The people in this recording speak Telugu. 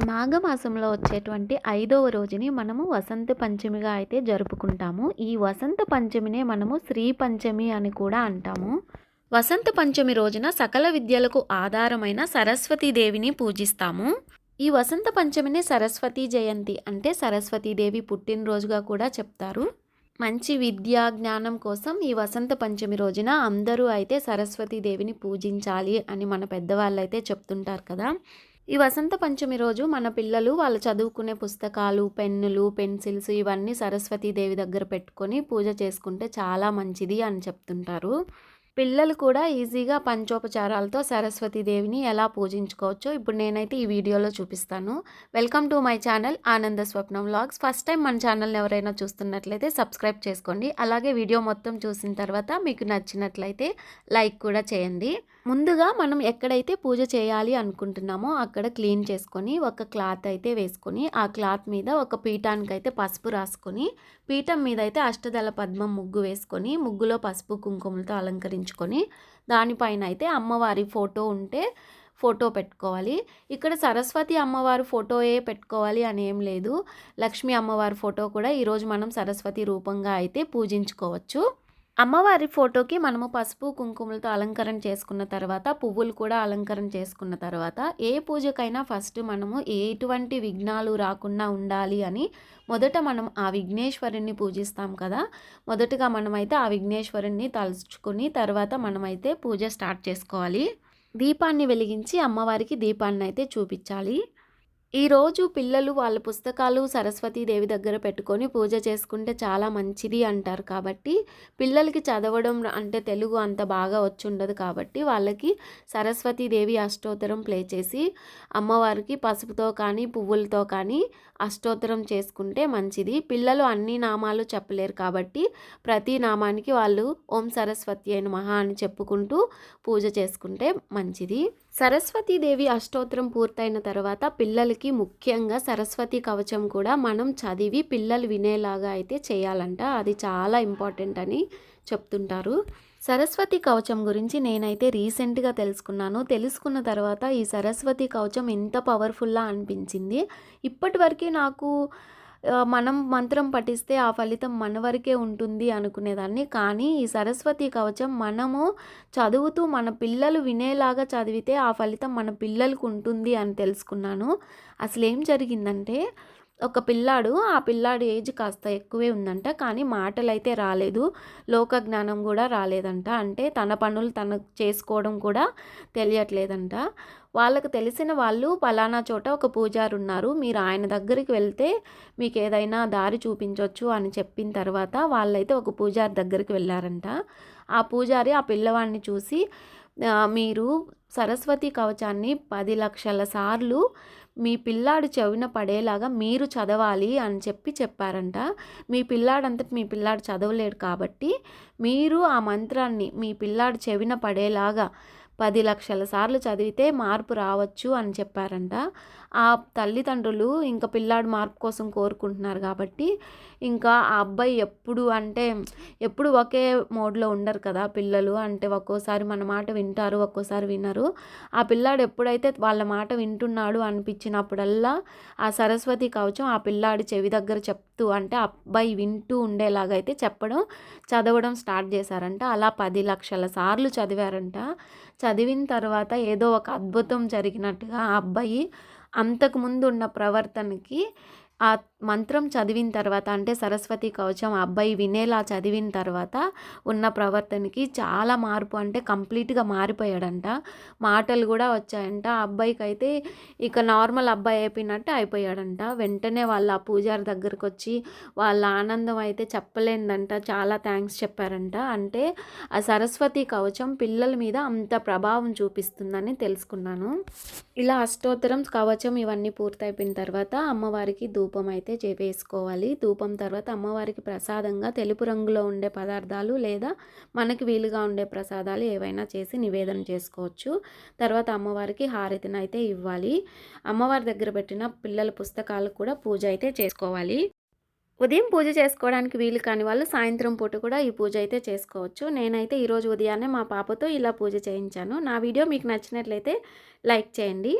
మాఘమాసంలో వచ్చేటువంటి ఐదవ రోజుని మనము వసంత పంచమిగా అయితే జరుపుకుంటాము. ఈ వసంత పంచమినే మనము శ్రీ పంచమి అని కూడా అంటాము. వసంత పంచమి రోజున సకల విద్యలకు ఆధారమైన సరస్వతీదేవిని పూజిస్తాము. ఈ వసంత పంచమిని సరస్వతీ జయంతి అంటే సరస్వతీదేవి పుట్టినరోజుగా కూడా చెప్తారు. మంచి విద్య జ్ఞానం కోసం ఈ వసంత పంచమి రోజున అందరూ అయితే సరస్వతీదేవిని పూజించాలి అని మన పెద్దవాళ్ళు అయితే చెప్తుంటారు కదా. ఈ వసంత పంచమి రోజు మన పిల్లలు వాళ్ళు చదువుకునే పుస్తకాలు పెన్నులు పెన్సిల్స్ ఇవన్నీ సరస్వతీదేవి దగ్గర పెట్టుకొని పూజ చేసుకుంటే చాలా మంచిది అని చెప్తుంటారు. పిల్లలు కూడా ఈజీగా పంచోపచారాలతో సరస్వతీదేవిని ఎలా పూజించుకోవచ్చో ఇప్పుడు నేనైతే ఈ వీడియోలో చూపిస్తాను. వెల్కమ్ టు మై ఛానల్ ఆనంద స్వప్నం వ్లాగ్స్ ఫస్ట్ టైం మన ఛానల్ని ఎవరైనా చూస్తున్నట్లయితే సబ్స్క్రైబ్ చేసుకోండి. అలాగే వీడియో మొత్తం చూసిన తర్వాత మీకు నచ్చినట్లయితే లైక్ కూడా చేయండి. ముందుగా మనం ఎక్కడైతే పూజ చేయాలి అనుకుంటున్నామో అక్కడ క్లీన్ చేసుకొని ఒక క్లాత్ అయితే వేసుకొని ఆ క్లాత్ మీద ఒక పీఠానికి అయితే పసుపు రాసుకొని పీఠం మీద అయితే అష్టదళ పద్మం ముగ్గు వేసుకొని ముగ్గులో పసుపు కుంకుమలతో అలంకరించుకొని దానిపైన అయితే అమ్మవారి ఫోటో ఉంటే ఫోటో పెట్టుకోవాలి. ఇక్కడ సరస్వతి అమ్మవారి ఫోటోయే పెట్టుకోవాలి అని ఏం లేదు. లక్ష్మీ అమ్మవారి ఫోటో కూడా ఈరోజు మనం సరస్వతి రూపంగా అయితే పూజించుకోవచ్చు. అమ్మవారి ఫోటోకి మనము పసుపు కుంకుమలతో అలంకరణ చేసుకున్న తర్వాత పువ్వులు కూడా అలంకరణ చేసుకున్న తర్వాత ఏ పూజకైనా ఫస్ట్ మనము ఎటువంటి విఘ్నాలు రాకుండా ఉండాలి అని మొదట మనం ఆ విఘ్నేశ్వరుణ్ణి పూజిస్తాం కదా. మొదటగా మనమైతే ఆ విఘ్నేశ్వరుణ్ణి తలుచుకుని తర్వాత మనమైతే పూజ స్టార్ట్ చేసుకోవాలి. దీపాన్ని వెలిగించి అమ్మవారికి దీపాన్ని అయితే చూపించాలి. ఈరోజు పిల్లలు వాళ్ళ పుస్తకాలు సరస్వతీదేవి దగ్గర పెట్టుకొని పూజ చేసుకుంటే చాలా మంచిది అంటారు కాబట్టి పిల్లలకి చదవడం అంటే తెలుగు అంత బాగా వచ్చి ఉండదు కాబట్టి వాళ్ళకి సరస్వతీదేవి అష్టోత్తరం ప్లే చేసి అమ్మవారికి పసుపుతో కానీ పువ్వులతో కానీ అష్టోత్తరం చేసుకుంటే మంచిది. పిల్లలు అన్ని నామాలు చెప్పలేరు కాబట్టి ప్రతి నామానికి వాళ్ళు ఓం సరస్వతి అయిన మహా అని చెప్పుకుంటూ పూజ చేసుకుంటే మంచిది. సరస్వతీదేవి అష్టోత్తరం పూర్తయిన తర్వాత పిల్లలకి ముఖ్యంగా సరస్వతి కవచం కూడా మనం చదివి పిల్లలు వినేలాగా అయితే చేయాలంట. అది చాలా ఇంపార్టెంట్ అని చెప్తుంటారు. సరస్వతి కవచం గురించి నేనైతే రీసెంట్గా తెలుసుకున్నాను. తెలుసుకున్న తర్వాత ఈ సరస్వతి కవచం ఎంత పవర్ఫుల్లా అనిపించింది? ఇప్పటివరకు నాకు మనం మంత్రం పఠిస్తే ఆ ఫలితం మన వరకే ఉంటుంది అనుకునేదాన్ని. కానీ ఈ సరస్వతి కవచం మనము చదువుతూ మన పిల్లలు వినేలాగా చదివితే ఆ ఫలితం మన పిల్లలకు ఉంటుంది అని తెలుసుకున్నాను. అసలు ఏం జరిగిందంటే ఒక పిల్లాడు ఆ పిల్లాడు ఏజ్ కాస్త ఎక్కువే ఉందంట కానీ మాటలు అయితే రాలేదు. లోక జ్ఞానం కూడా రాలేదంట. అంటే తన పనులు తన చేసుకోవడం కూడా తెలియట్లేదంట. వాళ్ళకు తెలిసిన వాళ్ళు పలానా చోట ఒక పూజారు ఉన్నారు. మీరు ఆయన దగ్గరికి వెళ్తే మీకు ఏదైనా దారి చూపించవచ్చు అని చెప్పిన తర్వాత వాళ్ళైతే ఒక పూజారి దగ్గరికి వెళ్ళారంట. ఆ పూజారి ఆ పిల్లవాడిని చూసి మీరు సరస్వతి కవచాన్ని పది లక్షల సార్లు మీ పిల్లాడు చెవిన పడేలాగా మీరు చదవాలి అని చెప్పి చెప్పారంట. మీ పిల్లాడంతటి మీ పిల్లాడు చదవలేడు కాబట్టి మీరు ఆ మంత్రాన్ని మీ పిల్లాడు చెవిన పడేలాగా పది లక్షల సార్లు చదివితే మార్పు రావచ్చు అని చెప్పారంట. ఆ తల్లిదండ్రులు ఇంకా పిల్లాడు మార్పు కోసం కోరుకుంటున్నారు కాబట్టి ఇంకా ఆ అబ్బాయి ఎప్పుడు అంటే ఎప్పుడు ఒకే మోడ్లో ఉండరు కదా పిల్లలు. అంటే ఒక్కోసారి మన మాట వింటారు ఒక్కోసారి వినరు. ఆ పిల్లాడు ఎప్పుడైతే వాళ్ళ మాట వింటున్నాడు అనిపించినప్పుడల్లా ఆ సరస్వతి కవచం ఆ పిల్లాడి చెవి దగ్గర చెప్తూ అంటే అబ్బాయి వింటూ ఉండేలాగైతే చెప్పడం చదవడం స్టార్ట్ చేశారంట. అలా పది లక్షల సార్లు చదివారంట. చదివిన తర్వాత ఏదో ఒక అద్భుతం జరిగినట్టుగా ఆ అబ్బాయి అంతకుముందు ఉన్న ప్రవర్తనకి ఆ మంత్రం చదివిన తర్వాత అంటే సరస్వతి కవచం అబ్బాయి వినేలా చదివిన తర్వాత ఉన్న ప్రవర్తనకి చాలా మార్పు అంటే కంప్లీట్గా మారిపోయాడంట. మాటలు కూడా వచ్చాయంట. ఆ అబ్బాయికి అయితే ఇక నార్మల్ అబ్బాయి అయిపోయినట్టు అయిపోయాడంట. వెంటనే వాళ్ళ పూజారి దగ్గరకు వచ్చి వాళ్ళ ఆనందం అయితే చెప్పలేదంట. చాలా థ్యాంక్స్ చెప్పారంట. అంటే ఆ సరస్వతి కవచం పిల్లల మీద అంత ప్రభావం చూపిస్తుందని తెలుసుకున్నాను. ఇలా అష్టోత్తరం కవచం ఇవన్నీ పూర్తయిపోయిన తర్వాత అమ్మవారికి ధూపం అయితే అయితే వేసుకోవాలి ధూపం తర్వాత అమ్మవారికి ప్రసాదంగా తెలుపు రంగులో ఉండే పదార్థాలు లేదా మనకి వీలుగా ఉండే ప్రసాదాలు ఏవైనా చేసి నివేదన చేసుకోవచ్చు. తర్వాత అమ్మవారికి హారతిని అయితే ఇవ్వాలి. అమ్మవారి దగ్గర పెట్టిన పిల్లల పుస్తకాలు కూడా పూజ అయితే చేసుకోవాలి. ఉదయం పూజ చేసుకోవడానికి వీలు కాని వాళ్ళు సాయంత్రం పూట కూడా ఈ పూజ అయితే చేసుకోవచ్చు. నేనైతే ఈరోజు ఉదయాన్నే మా పాపతో ఇలా పూజ చేయించాను. నా వీడియో మీకు నచ్చినట్లయితే లైక్ చేయండి.